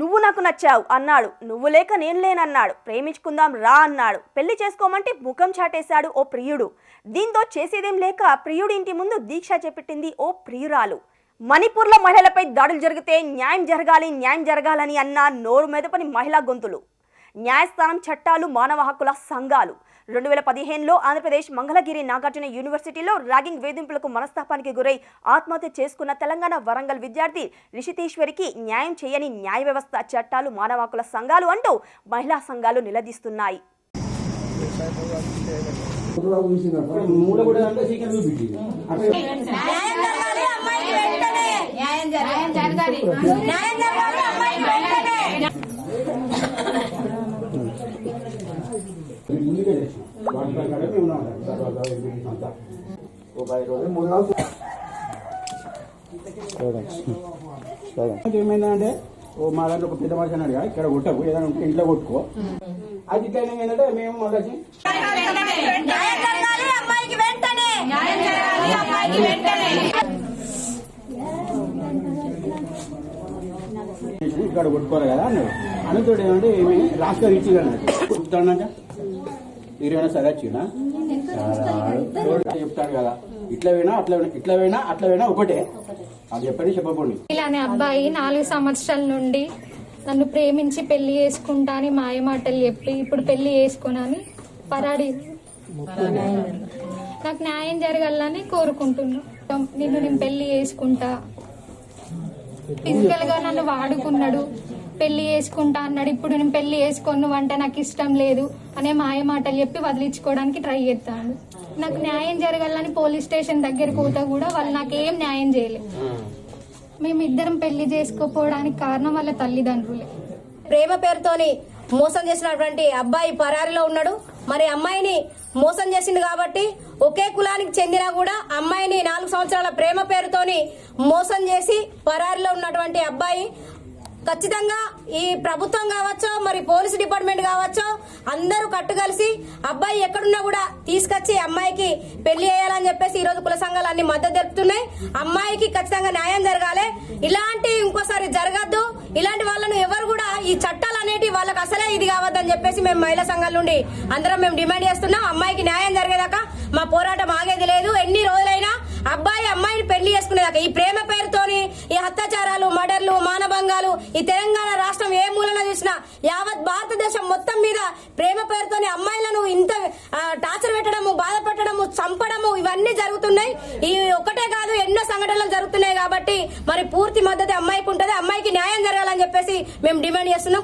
నువ్వు నాకు నచ్చావు అన్నాడు. నువ్వు లేక నేను లేనన్నాడు. ప్రేమించుకుందాం రా అన్నాడు. పెళ్ళి చేసుకోమంటే ముఖం చాటేశాడు ఓ ప్రియుడు. దీంతో చేసేదేం లేక ప్రియుడి ఇంటి ముందు దీక్ష చేపట్టింది ఓ ప్రియురాలు. మణిపూర్లో మహిళలపై దాడులు జరిగితే న్యాయం జరగాలి న్యాయం జరగాలని అన్న నోరు మెదపని మహిళా గొంతులు. న్యాయస్థానం చట్టాలు మానవ హక్కుల సంఘాలు. రెండు వేల పదిహేనులో ఆంధ్రప్రదేశ్ మంగళగిరి నాగార్జున యూనివర్సిటీలో ర్యాగింగ్ వేధింపులకు మనస్తాపానికి గురై ఆత్మహత్య చేసుకున్న తెలంగాణ వరంగల్ విద్యార్థి రిషితేశ్వరికి న్యాయం చేయని న్యాయ వ్యవస్థ చట్టాలు మానవ హక్కుల సంఘాలు అంటూ మహిళా సంఘాలు నిలదీస్తున్నాయి. న్యాయం జరగాలి న్యాయం జరగాలి అమ్మాయికి వెంటనే వాటి ప్రకారం మేము ఉన్నాం తర్వాత అంతా. ఓ పది రోజులు మూడు రోజులు ఏమైందంటే ఓ మా దాంట్లో ఒక పెద్ద మనిషి అన్నాడు కదా, ఇక్కడ కొట్టకు ఏదైనా ఉంటే ఇంట్లో కొట్టుకో. అది ఇట్లా ఏంటంటే మేము మళ్ళీ వెంటనే ఇక్కడ కొట్టుకోరు కదా అన్నాడు. అనుతోడు ఏమంటే ఏమి లాస్ట్ ఇచ్చి అన్నాడు. మీరేమైనా సరే వచ్చినా చెప్తాడు కదా ఇట్లా పోయినా అట్లా పోయినా ఇట్లా పోయినా అట్లా పోయినా ఒకటే. అది చెప్పండి చెప్పకండి ఇలానే అబ్బాయి నాలుగు సంవత్సరాల నుండి నన్ను ప్రేమించి పెళ్ళి చేసుకుంటా అని మాయమాటలు చెప్పి ఇప్పుడు పెళ్ళి చేసుకున్నాని పరాడి. నాకు న్యాయం జరగాలని కోరుకుంటున్నా. నిన్ను నేను పెళ్ళి చేసుకుంటా. ఫిజికల్గా నన్ను వాడుకున్నాడు. పెళ్ళి చేసుకుంటా అన్నాడు. ఇప్పుడు నేను పెళ్ళి చేసుకోను వంట నాకు ఇష్టం లేదు అనే మాయ మాటలు చెప్పి వదిలించుకోవడానికి ట్రై చేస్తాడు. నాకు న్యాయం జరగాలని పోలీస్ స్టేషన్ దగ్గరికి పోతా కూడా వాళ్ళు నాకేం న్యాయం చేయలేదు మేమిద్దరం పెళ్ళి చేసుకోపోవడానికి కారణం వాళ్ళ తల్లిదండ్రులే. ప్రేమ పేరుతోని మోసం చేసినటువంటి అబ్బాయి పరారిలో ఉన్నాడు. మరి అమ్మాయిని మోసం చేసింది కాబట్టి ఒకే కులానికి చెందినా కూడా అమ్మాయిని నాలుగు సంవత్సరాల ప్రేమ పేరుతోని మోసం చేసి పరారిలో ఉన్నటువంటి అబ్బాయి ఖచ్చితంగా ఈ ప్రభుత్వం కావచ్చో మరి పోలీసు డిపార్ట్మెంట్ కావచ్చో అందరూ కట్టుకలిసి అబ్బాయి ఎక్కడున్నా కూడా తీసుకొచ్చి అమ్మాయికి పెళ్ళి చేయాలని చెప్పేసి ఈ రోజు కుల సంఘాలు అన్ని మద్దతు తెలుపుతున్నాయి. అమ్మాయికి ఖచ్చితంగా న్యాయం జరగాలి. ఇలాంటి ఇంకోసారి జరగద్దు. ఇలాంటి వాళ్ళను ఎవరు కూడా ఈ చట్టాలు అనేటి వాళ్ళకి అసలే ఇది కావద్దని చెప్పేసి మేము మహిళా సంఘాల నుండి అందరం మేము డిమాండ్ చేస్తున్నాం. అమ్మాయికి న్యాయం జరిగేదాకా మా పోరాటం ఆగేది లేదు. ఎన్ని రోజులైనా అబ్బాయి అమ్మాయిని పెళ్ళి చేసుకునేదాకా ఈ ప్రేమ పేరుతోని ఈ అత్యాచారాలు మర్డర్లు ఈ తెలంగాణ రాష్ట్రం ఏ మూలన చూసినా యావత్ భారతదేశం మొత్తం మీద ప్రేమ పేరుతోని అమ్మాయిలను ఇంత టార్చర్ పెట్టడము బాధపెట్టడము చంపడము ఇవన్నీ జరుగుతున్నాయి. ఈ ఒకటే కాదు ఎన్నో సంఘటనలు జరుగుతున్నాయి కాబట్టి మరి పూర్తి మద్దతు అమ్మాయికి ఉంటుంది. అమ్మాయికి న్యాయం జరగాలని చెప్పేసి మేము డిమాండ్ చేస్తున్నాం.